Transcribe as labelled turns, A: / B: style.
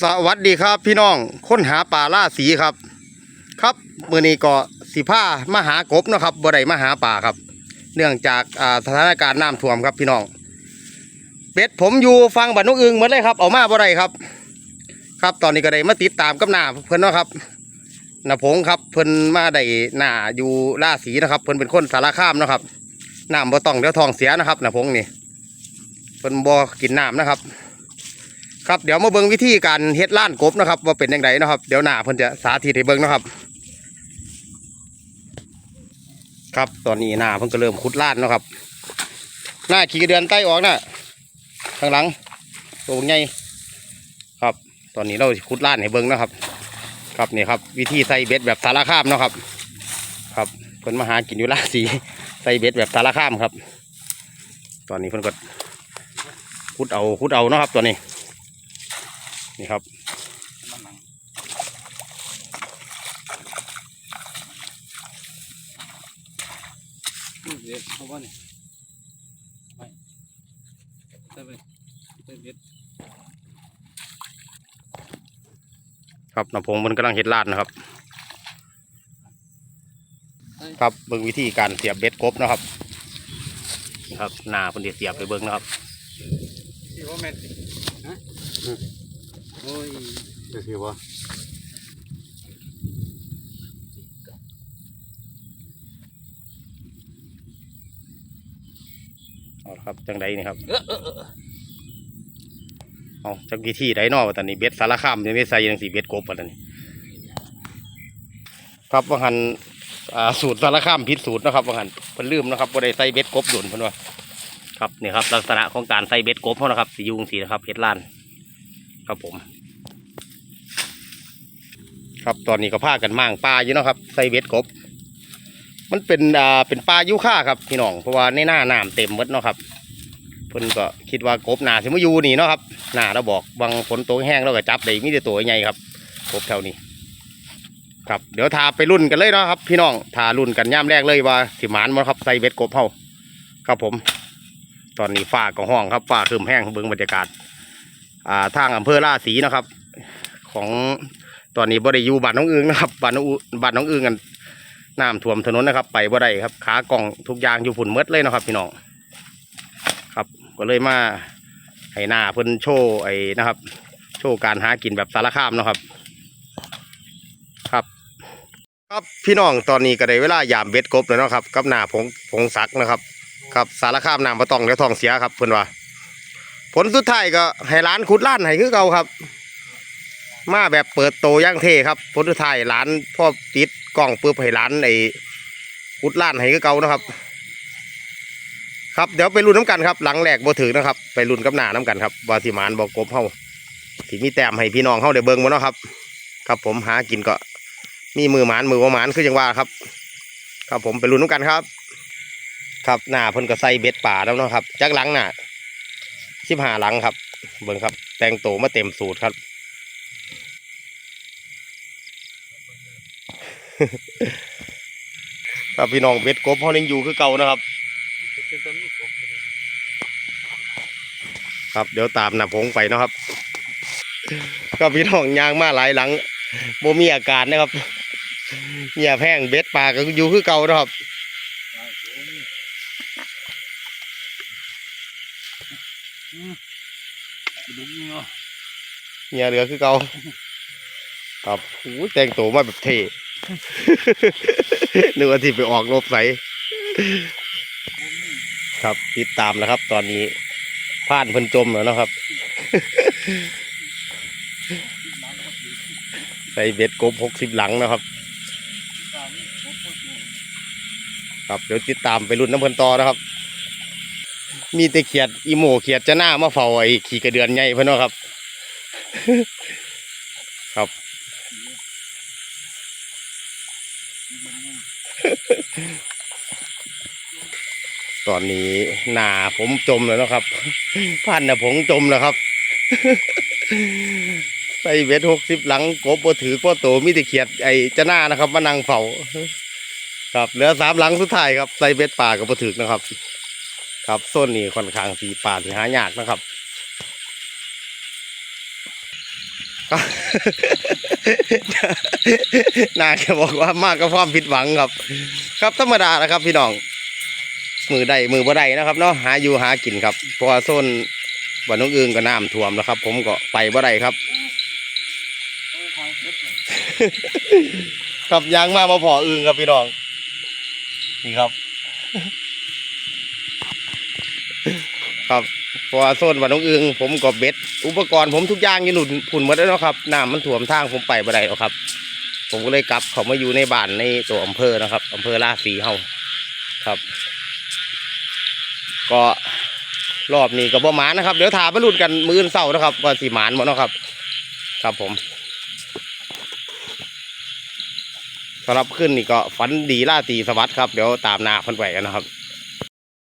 A: สวัสดีครับพี่น้องค้นหาป่าล่าสีครับ ครับมือนี้ก็สีผ้ามาหากบนะครับบ่ได้มาหาป่าครับ เนื่องจากสถานการณ์น้ำท่วมครับพี่น้องเป็ดผมอยู่ฟังบันนกอึงเหมดเลยครับ เอามาบ่ได้ครับ ครับตอนนี้ก็ได้มาติดตามกับหน้าเพิ่นนะครับหน้าพงครับเพิ่นมาได้หน้าอยู่ล่าสีนะครับ เพิ่นเป็นคนสารคามนะครับน้ำบ่ต้องเดี๋ยวทองเสียนะครับหน้าพงนี่เพิ่นบ่กินน้ำนะครับ ครับเดี๋ยวมาเบิ่งวิธีการเฮ็ดล้านกบนะครับว่าเป็นยังไงนะครับ เดี๋ยวหน้าเพิ่นจะสาธิตให้เบิ่งนะครับ ครับตอนนี้หน้าเพิ่นก็เริ่มขุดล้านนะครับ หน้าขี่เดือนใต้ออกน่ะข้างหลังตัวใหญ่ครับ ตอนนี้เราขุดล้านให้เบิ่งนะครับ ครับนี่ครับ วิธีใส่เบ็ดแบบสารคามนะครับ ครับเพิ่นมาหากินอยู่ล่าสีใส่เบ็ดแบบสารคามครับ ตอนนี้เพิ่นก็ขุดเอาขุดเอาเนาะครับตัวนี้ นี่ครับ
B: เบ็ดเขาว่าเนี่ยไปใส่ไปใส่เบ็ด
A: ครับน้ำพงมันกำลังเห็ดลาดนะครับ ครับเบิ่งวิธีการเสียบเบ็ดกบนะครับนี่ครับหน้าเพิ่นสิเสียบไปเบิ่งนะครับ
B: ที่ว่าแม่นฮะ โอ้ย
A: จะสิว่าเอาละครับจังใดนี่ครับ
B: เออเออเออ
A: เอาจักวิธีใดเนอตอนนี้เบ็ดสารคามยังไม่ใส่ยังสีเบ็ดกบปะตอนนี้ ครับว่าหันอ่าสูตรสารคามผิดสูตรนะครับว่าหันเพิ่นลืมนะครับว่าได้ใส่เบ็ดกบหลุนเพิ่นว่าครับนี่ครับลักษณะของการใส่เบ็ดกบเขานะครับสียุงสีนะครับเฮ็ดล้าน ครับผม ครับตอนนี้ก็พากันมั่งปลาอยู่เนาะครับใส่เบ็ดกบ มันเป็นอ่าเป็นปลายุค่าครับพี่น้องเพราะว่าในหน้าน้ำเต็มหมดเนาะครับเพิ่นก็คิดว่ากบหนาสิมาอยู่นี่เนาะครับหนาเราบอกบางฝนตกแห้งเราก็จับได้มีแต่ตัวใหญ่ครับกบแถวนี้ ครับเดี๋ยวทาไปรุ่นกันเลยเนาะครับ พี่น้องทารุ่นกันย่ามแรกเลยว่าสิหมานมาครับใส่เบ็ดกบเฮาครับผม ตอนนี้ฟ้าก็ห้องครับฟ้าคืมแห้งเบิ่งบรรยากาศ อ่าทางอำเภอราศีนะครับ ของตอนนี้บ่ได้อยู่บ้านน้องอึงนะครับบ้านน้องบ้านน้องอึงกันน้ำท่วมถนนนะครับ ไปบ่ได้ครับขากล่องทุกอย่างอยู่ฝุ่นเมดเลยนะครับพี่น้องครับก็เลยมาให้หน้าเพิ่นโชว์ไอ้นะครับ โชว์การหากินแบบสารคามนะครับ ครับ ครับพี่น้องตอนนี้ก็ได้เวลายามเบ็ดกบแล้วนะครับ กับหน้าผงผงซักนะครับ ครับสารคามน้ำมาต้องแล้วทองเสียครับเพิ่นว่า ผลสุดท้ายก็ให้ร้านขุดล้านให้คือเก่าครับ มาแบบเปิดโตย่างเทครับ ผลสุดท้ายร้านพ่อติดกล้องปื๊บให้ร้านไอ้ขุดล้านให้คือเก่านะครับ ครับเดี๋ยวไปลุ้นน้ำกันครับ หลังแหลกบ่ถือนะครับ ไปลุ้นกับหน้าน้ำกันครับวาสิหมานบ่กกบเฮาที่มีแต้มให้พี่น้องเฮาได้เบิ่งบ่เนาะครับ ครับผมหากินก็มีมือหมานมือบ่หมานคือจังว่าครับ ครับผมไปลุ้นน้ำกันครับ ครับหน้าเพิ่นก็ใส่เบ็ดป่าแล้วเนาะครับจักหลังหน้า สิบห้าหลังครับ เบิ่งครับ แต่งโตมาเต็มสูตรครับครับพี่น้องเบ็ดกบเฮายังอยู่คือเก่านะครับ ครับเดี๋ยวตามหน้าพงไปนะครับก็พี่น้องยางมาหลายหลังโบมีอาการนะครับเหี่ยแพงเบ็ดปลาก็อยู่คือเก่านะครับ
B: ดุเนาะ
A: เหี่ยเหลือคือเก่าครับโอ้ยแต่งตัวมาแบบเท่นึกว่าที่ไปออกรบใสครับติดตามแล้วครับ ตอนนี้ผ่านเพิ่นจมแล้วนะครับ ใส่เบ็ดกบหกสิบหลังนะครับ ครับเดี๋ยวติดตามไปรุ่นน้ำเพลินต่อนะครับ มีแต่เขียดอีโมเขียดจะหน้ามาเฝ้าไอ้ขี่กระเดือนใหญ่เพื่อนครับ ครับ ตอนนี้หน้าผมจมแล้วนะครับพันนะผมจมแล้วครับใส่เบ็ดหกสิบหลังกบบ่ถือก็โตมีแต่เขียดไอ้จะหน้านะครับมานั่งเฝ้าครับเหลือสามหลังสุดท้ายครับใส่เบ็ดป่ากับปลาถึกนะครับ ครับโซนนี้ค่อนข้างสีป่าที่หายากนะครับนาจะบอกว่ามากก็ความผิดหวังครับ ครับธรรมดานะครับ พี่น้อง มือใดมือบ่ได้นะครับเนาะหาอยู่หากินครับเพราะโซนบ้านน้องอึงก็น้ำท่วมแล้วครับ ผมก็ไปบ่ได้ครับ ครับยางมามาพออึงครับพี่น้องนี่ครับ ครับเพราะว่าโซนบ้านน้องอึงผมก็เบ็ด อุปกรณ์ผมทุกอย่างอยืนหนุนผุนหมดแล้วเนาะครับน้ำมันท่วมทางผมไปบ่ได้แล้วครับ ผมก็เลยกลับเขามาอยู่ในบ้านในตัวอำเภอนะครับอำเภอลาดสีเฮาครับ ก็รอบนี้ก็บ่หมานนะครับ เดี๋ยวถามมาลุ้นกันมื้ออนเสาร์นะครับว่าสีหมานบ่เนาะครับ ครับผมสำหรับขึ้นนี่ก็ฝันดีล่าตีสวัสดิ์ครับ เดี๋ยวตามหนาเพันไปกันนะครับ